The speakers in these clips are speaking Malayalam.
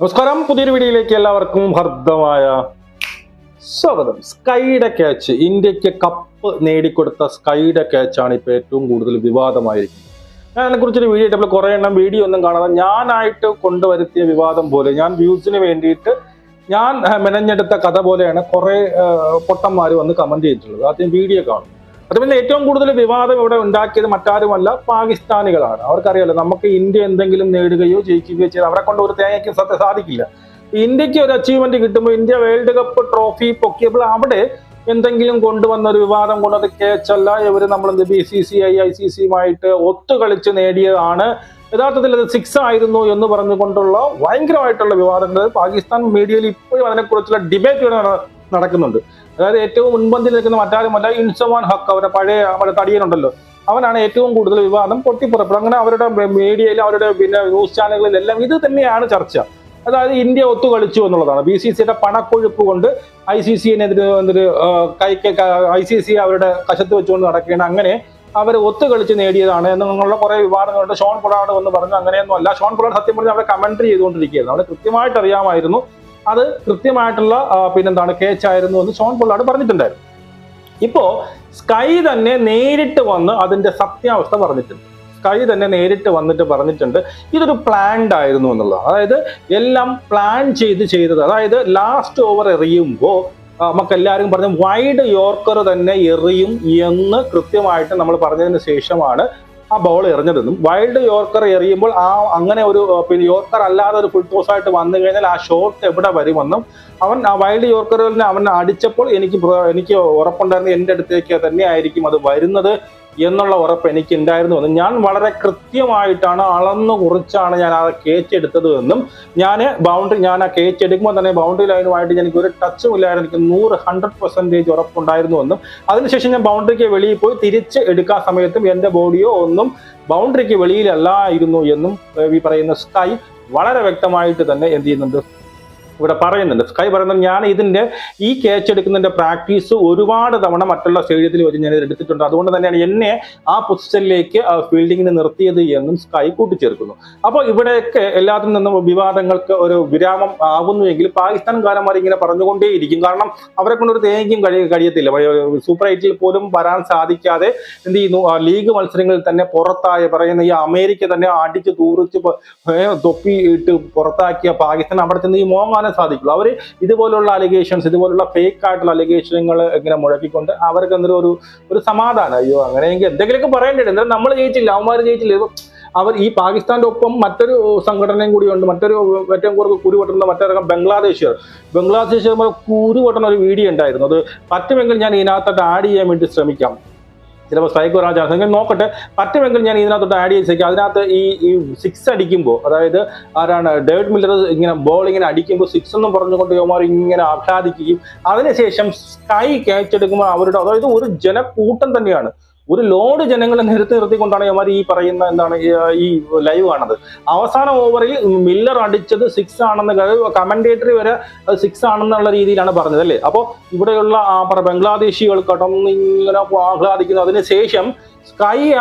നമസ്കാരം. പുതിയൊരു വീഡിയോയിലേക്ക് എല്ലാവർക്കും ഹർദ്ദമായ സ്വാഗതം. സ്കൈയുടെ ക്യാച്ച് ഇന്ത്യയ്ക്ക് കപ്പ് നേടിക്കൊടുത്ത സ്കൈയുടെ ക്യാച്ചാണ് ഇപ്പോൾ ഏറ്റവും കൂടുതൽ വിവാദമായിരിക്കുന്നത്. ഞാൻ അതിനെക്കുറിച്ചൊരു വീഡിയോ ഇട്ടപ്പോൾ കുറേ എണ്ണം വീഡിയോ ഒന്നും കാണാതെ ഞാനായിട്ട് കൊണ്ടുവരുത്തിയ വിവാദം പോലെ ഞാൻ വ്യൂസിന് വേണ്ടിയിട്ട് ഞാൻ മെനഞ്ഞെടുത്ത കഥ പോലെയാണ് കുറേ പൊട്ടന്മാർ വന്ന് കമന്റ് ചെയ്തിട്ടുള്ളത്. ആദ്യം വീഡിയോ കാണും. അത് പിന്നെ ഏറ്റവും കൂടുതൽ വിവാദം ഇവിടെ ഉണ്ടാക്കിയത് മറ്റാരുമല്ല പാകിസ്ഥാനികളാണ്. അവർക്കറിയാലോ നമുക്ക് ഇന്ത്യ എന്തെങ്കിലും നേടുകയോ ജയിക്കുകയോ ചെയ്ത് അവരെ കൊണ്ട് ഒരു തേങ്ങയ്ക്ക് സത്യം സാധിക്കില്ല. ഇന്ത്യയ്ക്ക് ഒരു അച്ചീവ്മെന്റ് കിട്ടുമ്പോൾ ഇന്ത്യ വേൾഡ് കപ്പ് ട്രോഫി പൊക്കിയപ്പോൾ അവിടെ എന്തെങ്കിലും കൊണ്ടുവന്ന ഒരു വിവാദം കൊണ്ടത് കേച്ചല്ല. ഇവർ നമ്മൾ B C C I I C സിയുമായിട്ട് ഒത്തുകളിച്ച് നേടിയതാണ്. യഥാർത്ഥത്തിൽ അത് സിക്സ് ആയിരുന്നു എന്ന് പറഞ്ഞുകൊണ്ടുള്ള ഭയങ്കരമായിട്ടുള്ള വിവാദങ്ങൾ പാകിസ്ഥാൻ മീഡിയയിൽ ഇപ്പോഴും അതിനെക്കുറിച്ചുള്ള ഡിബേറ്റ് നടക്കുന്നുണ്ട്. അതായത് ഏറ്റവും മുൻപന്തിൽ നിൽക്കുന്ന മറ്റാരുമല്ല ഇൻസമാൻ ഹക്ക് അവരുടെ പഴയ അവരുടെ തടിയനുണ്ടല്ലോ അവനാണ് ഏറ്റവും കൂടുതൽ വിവാദം പൊട്ടിപ്പുറപ്പെടും അങ്ങനെ അവരുടെ മീഡിയയിൽ അവരുടെ പിന്നെ ന്യൂസ് ചാനലുകളിലെല്ലാം ഇത് തന്നെയാണ് ചർച്ച. അതായത് ഇന്ത്യ ഒത്തു കളിച്ചു എന്നുള്ളതാണ്. ബി സി സിയുടെ പണക്കൊഴുപ്പ് കൊണ്ട് ഐ സി സിനെതിരെ എന്തൊരു കൈക്ക് ഐ സി സി അവരുടെ കശത്ത് വെച്ചുകൊണ്ട് നടക്കുകയാണ്. അങ്ങനെ അവർ ഒത്തു കളിച്ച് നേടിയതാണ് എന്നുള്ള കുറെ വിവാദങ്ങളുണ്ട്. ഷോൺ പൊളാഡ് എന്ന് പറഞ്ഞു അങ്ങനെയൊന്നും അല്ല ഷോൺ പൊളാഡ് സത്യം പറഞ്ഞാൽ അവിടെ കമന്ററി ചെയ്തുകൊണ്ടിരിക്കുകയായിരുന്നു. അവന് കൃത്യമായിട്ട് അറിയാമായിരുന്നു അത് കൃത്യമായിട്ടുള്ള പിന്നെന്താണ് കേച്ചായിരുന്നു എന്ന് ഷോൺ പൊള്ളാട് പറഞ്ഞിട്ടുണ്ടായിരുന്നു. ഇപ്പോ സ്കൈ തന്നെ നേരിട്ട് വന്ന് അതിന്റെ സത്യാവസ്ഥ പറഞ്ഞിട്ടുണ്ട്. സ്കൈ തന്നെ നേരിട്ട് വന്നിട്ട് പറഞ്ഞിട്ടുണ്ട് ഇതൊരു പ്ലാൻഡ് ആയിരുന്നു എന്നുള്ളത് അതായത് എല്ലാം പ്ലാൻ ചെയ്ത് ചെയ്തത് അതായത് ലാസ്റ്റ് ഓവർ എറിയുമ്പോൾ നമുക്ക് എല്ലാവരും പറഞ്ഞു വൈഡ് യോർക്കർ തന്നെ എറിയും എന്ന് കൃത്യമായിട്ട് നമ്മൾ പറഞ്ഞതിന് ശേഷമാണ് ആ ബോൾ എറിഞ്ഞതെന്നും വൈൽഡ് യോർക്കർ എറിയുമ്പോൾ ആ അങ്ങനെ ഒരു പിന്നെ യോർക്കർ അല്ലാതെ ഒരു ഫുൾ ടോസ് ആയിട്ട് വന്നു കഴിഞ്ഞാൽ ആ ഷോട്ട് എവിടെ വരുമെന്നും അവൻ ആ വൈൽഡ് യോർക്കറിനെ അവൻ അടിച്ചപ്പോൾ എനിക്ക് എനിക്ക് ഉറപ്പുണ്ടായിരുന്നു എന്റെ അടുത്തേക്ക് തന്നെ ആയിരിക്കും അത് വരുന്നത് എന്നുള്ള ഉറപ്പ് എനിക്ക് ഉണ്ടായിരുന്നു എന്നും ഞാൻ വളരെ കൃത്യമായിട്ടാണ് അളന്നു കുറിച്ചാണ് ഞാൻ ആ കേച്ച് എന്നും ഞാൻ ബൗണ്ടറി ഞാൻ ആ എടുക്കുമ്പോൾ തന്നെ ബൗണ്ടറി ലൈനുമായിട്ട് എനിക്ക് ഒരു ടച്ചും ഇല്ലായിരുന്നു. എനിക്ക് നൂറ് ഹൺഡ്രഡ് പെർസെന്റേജ് ഉറപ്പുണ്ടായിരുന്നു എന്നും. അതിനുശേഷം ഞാൻ ബൗണ്ടറിക്ക് വെളിയിൽ പോയി തിരിച്ച് എടുക്കാൻ സമയത്തും എന്റെ ബോഡിയോ ഒന്നും ബൗണ്ടറിക്ക് വെളിയിലല്ലായിരുന്നു എന്നും ഈ പറയുന്ന സ്കൈ വളരെ വ്യക്തമായിട്ട് തന്നെ എന്ത് ചെയ്യുന്നുണ്ട് ഇവിടെ പറയുന്നുണ്ട്. സ്കൈ പറയുന്നത് ഞാൻ ഇതിന്റെ ഈ ക്യാച്ച് എടുക്കുന്നതിന്റെ പ്രാക്ടീസ് ഒരുപാട് തവണ മറ്റുള്ള സ്റ്റേഡിയത്തിൽ വെച്ച് ഞാൻ എടുത്തിട്ടുണ്ട്. അതുകൊണ്ട് തന്നെയാണ് എന്നെ ആ പൊസിഷനിലേക്ക് ഫീൽഡിങ്ങിന് നിർത്തിയത് എന്നും സ്കൈ കൂട്ടിച്ചേർക്കുന്നു. അപ്പോൾ ഇവിടെയൊക്കെ എല്ലാത്തിൽ നിന്നും വിവാദങ്ങൾക്ക് ഒരു വിരാമം ആകുന്നുവെങ്കിൽ പാകിസ്ഥാൻകാരന്മാർ ഇങ്ങനെ പറഞ്ഞുകൊണ്ടേയിരിക്കും. കാരണം അവരെ കൊണ്ട് ഒരു തേങ്ങയും കഴി കഴിയത്തില്ല. സൂപ്പർ എയ്റ്റിൽ പോലും വരാൻ സാധിക്കാതെ എന്ത് ചെയ്യുന്നു? ലീഗ് മത്സരങ്ങളിൽ തന്നെ പുറത്തായ പറയുന്ന ഈ അമേരിക്ക തന്നെ അടിച്ച് തൂറിച്ച് തൊപ്പി ഇട്ട് പുറത്താക്കിയ പാകിസ്ഥാൻ. അവിടെ ചെന്ന് ഈ മോങ്ങാനേ സാധിക്കുള്ളൂ. അവർ ഇതുപോലുള്ള അലിഗേഷൻസ് ഇതുപോലുള്ള ഫേക്ക് ആയിട്ടുള്ള അലിഗേഷനുകൾ ഇങ്ങനെ മുഴക്കിക്കൊണ്ട് അവർക്ക് എന്തൊരു ഒരു ഒരു സമാധാനം. അയ്യോ അങ്ങനെയെങ്കിൽ എന്തെങ്കിലുമൊക്കെ പറയേണ്ടത് എന്തായാലും നമ്മൾ ജയിച്ചില്ല അവന്മാർ ജയിച്ചില്ല. അവർ ഈ പാകിസ്ഥാന്റെ ഒപ്പം മറ്റൊരു സംഘടനയും കൂടി ഉണ്ട്. മറ്റൊരു ഏറ്റവും കൂടുതൽ കുരു പൊട്ടുന്ന മറ്റൊരു ബംഗ്ലാദേശ് ബംഗ്ലാദേശ് കുരു പൊട്ടുന്ന ഒരു വീഡിയോ ഉണ്ടായിരുന്നു. അത് പറ്റുമെങ്കിൽ ഞാൻ ഇതിനകത്തോട്ട് ആഡ് ചെയ്യാൻ വേണ്ടി ശ്രമിക്കാം. ചിലപ്പോൾ സ്ട്രൈക്ക് വരാൻ ചാൻസ് എങ്കിൽ നോക്കട്ടെ പറ്റുമെങ്കിൽ ഞാൻ ഇതിനകത്തോട്ട് ആഡ് ചെയ്തേക്കാം. അതിനകത്ത് ഈ ഈ സിക്സ് അടിക്കുമ്പോൾ അതായത് ആരാണ് ഡേവിഡ് മില്ലർ ഇങ്ങനെ ബോൾ ഇങ്ങനെ അടിക്കുമ്പോൾ സിക്സ് എന്നും പറഞ്ഞുകൊണ്ട് യുവമാർ ഇങ്ങനെ ആഹ്ലാദിക്കുകയും അതിനുശേഷം സ്കൈ ക്യാച്ച് എടുക്കുമ്പോൾ അവരുടെ അതായത് ഒരു ജനക്കൂട്ടം തന്നെയാണ്. ഒരു ലോഡ് ജനങ്ങളെ നിരത്തി നിർത്തിക്കൊണ്ടാണ് ഞാൻ ഈ പറയുന്ന എന്താണ് ഈ- ലൈവ് കാണുന്നത്. അവസാന ഓവറിൽ മില്ലർ അടിച്ചത് സിക്സ് ആണെന്ന് കമന്റേറ്ററി വരെ സിക്സ് ആണെന്നുള്ള രീതിയിലാണ് പറഞ്ഞത് അല്ലേ? അപ്പോൾ ഇവിടെയുള്ള ആ ബംഗ്ലാദേശികൾ കടന്ന് ഇങ്ങനെ ആഹ്ലാദിക്കുന്നു. അതിനുശേഷം സ്കൈ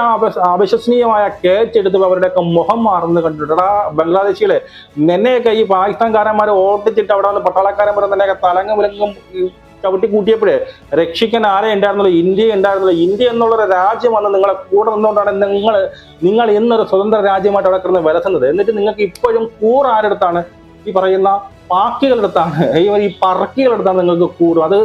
അവിശ്വസനീയമായ കേച്ച് എടുത്ത് അവരുടെയൊക്കെ മുഖം മാറുന്നത് കണ്ടിട്ടാ ബംഗ്ലാദേശികളെ നിന്നെയൊക്കെ ഈ പാകിസ്ഥാൻകാരന്മാരെ ഓട്ടിച്ചിട്ട് അവിടെ വന്ന് പട്ടാളക്കാരന്മാരെ തന്നെയൊക്കെ തലങ്ങും വിലങ്ങും ചവിട്ടി കൂട്ടിയപ്പോഴേ രക്ഷിക്കാൻ ആരെ ഉണ്ടായിരുന്നുള്ളൂ? ഇന്ത്യ ഉണ്ടായിരുന്നുള്ളൂ. ഇന്ത്യ എന്നുള്ളൊരു രാജ്യം വന്ന് നിങ്ങളെ കൂടെ നിന്നുകൊണ്ടാണ് നിങ്ങൾ നിങ്ങൾ എന്നൊരു സ്വതന്ത്ര രാജ്യമായിട്ട് അവിടെ കിടന്ന് വിലസുന്നത് എന്നിട്ട് നിങ്ങൾക്ക് ഇപ്പോഴും കൂർ ആരെടുത്താണ് ഈ പറയുന്ന പാക്കികളുടെ അടുത്താണ് ഈ ഈ പറക്കികളുടെ അടുത്താണ് നിങ്ങൾക്ക് കൂടും അത്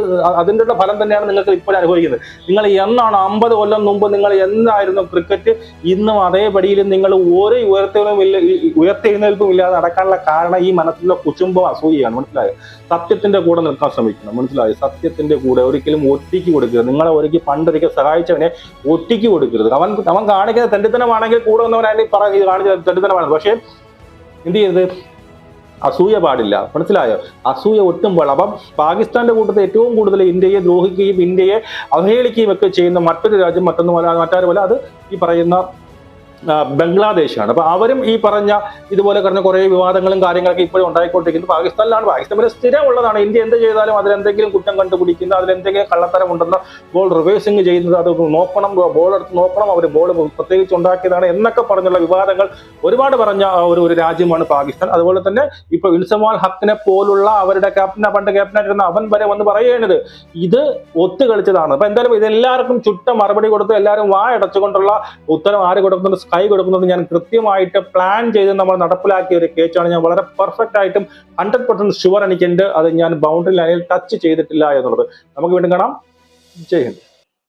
അതിന്റെ ഫലം തന്നെയാണ് നിങ്ങൾക്ക് ഇപ്പോൾ അനുഭവിക്കുന്നത്. നിങ്ങൾ എന്നാണ് അമ്പത് കൊല്ലം മുമ്പ് നിങ്ങൾ എന്തായിരുന്നു ക്രിക്കറ്റ് ഇന്നും അതേപടിയിലും നിങ്ങൾ ഒരു ഉയർത്തെഴുന്നേൽപ്പും ഇല്ല ഉയർത്തെഴുന്നേൽപ്പും ഇല്ലാതെ നടക്കാനുള്ള കാരണം ഈ മനസ്സിലുള്ള കുച്ചുമ്പോ അസൂയാണ് മനസ്സിലായോ? സത്യത്തിന്റെ കൂടെ നിൽക്കാൻ ശ്രമിക്കണം. മനസ്സിലായോ? സത്യത്തിന്റെ കൂടെ ഒരിക്കലും ഒറ്റയ്ക്ക് കൊടുക്കരുത്. നിങ്ങളെ ഒരിക്കൽ പണ്ടൊരിക്കൽ സഹായിച്ചവനെ ഒറ്റയ്ക്ക് കൊടുക്കരുത്. അവൻ അവൻ കാണിക്കുന്ന തെണ്ടിത്തനമാണെങ്കിൽ കൂടെ വന്നവനായിട്ട് പറഞ്ഞു കാണിച്ച തെണ്ടിത്തനമാണ്. പക്ഷേ എന്ത് ചെയ്യരുത്? അസൂയ പാടില്ല. മനസ്സിലായോ? അസൂയ ഒട്ടും പാടില്ല. അപ്പം പാകിസ്ഥാന്റെ കൂട്ടത്തിൽ ഏറ്റവും കൂടുതൽ ഇന്ത്യയെ ദ്രോഹിക്കുകയും ഇന്ത്യയെ അവഹേളിക്കുകയും ഒക്കെ ചെയ്യുന്ന മറ്റൊരു രാജ്യം മറ്റൊന്നും പോലെ മറ്റാരും പോലെ അത് ഈ പറയുന്ന ബംഗ്ലാദേശാണ്. അപ്പൊ അവരും ഈ പറഞ്ഞ ഇതുപോലെ പറഞ്ഞ കുറെ വിവാദങ്ങളും കാര്യങ്ങളൊക്കെ ഇപ്പോഴും ഉണ്ടായിക്കൊണ്ടിരിക്കുന്നു. പാകിസ്ഥാനിലാണ്. പാകിസ്ഥാൻ സ്ഥിരം സ്ഥിരമുള്ളതാണ്. ഇന്ത്യ എന്ത് ചെയ്താലും അതിലെന്തെങ്കിലും കുറ്റം കണ്ടുപിടിക്കുന്ന അതിലെന്തെങ്കിലും കള്ളത്തരം ഉണ്ടെന്ന് ബോൾ റിവേഴ്സിങ് ചെയ്യുന്നത് അത് നോക്കണം. ബോൾ എടുത്ത് നോക്കണം. അവർ ബോൾ പ്രത്യേകിച്ച് ഉണ്ടാക്കിയതാണ് എന്നൊക്കെ പറഞ്ഞുള്ള വിവാദങ്ങൾ ഒരുപാട് പറഞ്ഞ ഒരു ഒരു രാജ്യമാണ് പാകിസ്ഥാൻ. അതുപോലെ തന്നെ ഇപ്പൊ ഇൻസമാൽ ഹക്കിനെ പോലുള്ള അവരുടെ ക്യാപ്റ്റൻ പണ്ട് ക്യാപ്റ്റനായിരുന്ന അവൻ വരെ വന്ന് പറയുന്നത് ഇത് ഒത്തുകളിച്ചതാണ്. അപ്പൊ എന്തായാലും ഇതെല്ലാവർക്കും ചുട്ട മറുപടി കൊടുത്ത് എല്ലാവരും വായടച്ചുകൊണ്ടുള്ള ഉത്തരം ആര് കൊടുക്കുന്നത് സ്കൈ കൊടുക്കുന്നത് ഞാൻ കൃത്യമായിട്ട് പ്ലാൻ ചെയ്ത് നമ്മൾ നടപ്പിലാക്കിയ ഒരു കേച്ചാണ് ഞാൻ വളരെ പെർഫെക്റ്റ് ആയിട്ടും ഹൺഡ്രഡ് പെർസെന്റ് ഷുവർ എനിക്കുണ്ട്. അത് ഞാൻ ബൗണ്ടറി ലൈനിൽ ടച്ച് ചെയ്തിട്ടില്ല എന്നുള്ളത്. നമുക്ക് വീണ്ടും കാണാം. ജയ് ഹിന്ദ്.